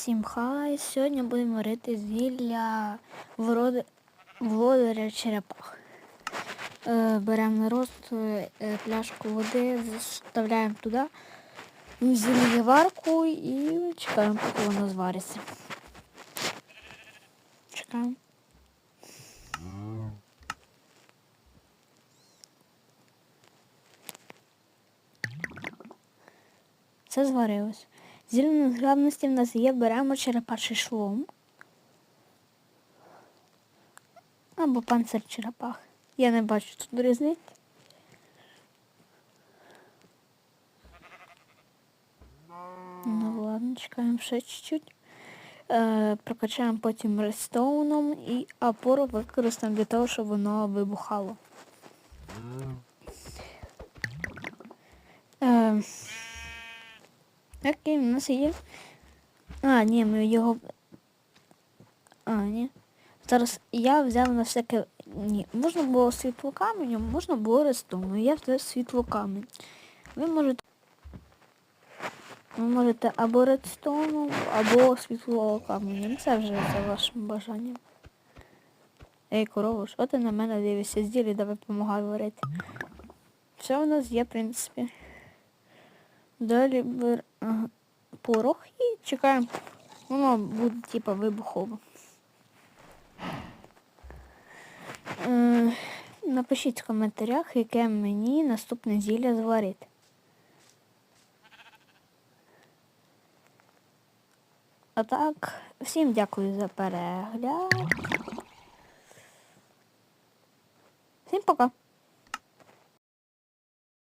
Всім хай. Сьогодні будемо варити зілля володаря черепах. Е, беремо рост е, пляшку води, вставляємо туди зіллєварку і чекаємо, поки воно звариться. Чекаємо. Це зварилось. Зілля незглавності в нас є, беремо черепаший шлом. Або панцир черепах. Я не бачу тут різниці. Ну ладно, чекаємо ще чуть-чуть. Е, прокачаємо потім рестоуном і опору використаємо для того, щоб воно вибухало. Е, Окей, у нас є. А, ні, ми його. А, ні. Зараз я взяв на всяке. Ні, можна було світлокаменем, можна було рестом. Я взяв світлокамінь. Ви можете. Ви можете або редстоном, або світлокаменем. Це вже за вашим бажанням. Ей, корова, що ти на мене дивишся? Зділі, давай допомагай варити. Все у нас є, в принципі. Далі бер... ага, порох і чекаємо. Воно буде типа вибухово. Е, напишіть в коментарях, яке мені наступне зілля зварити. А так, всім дякую за перегляд. Всім пока.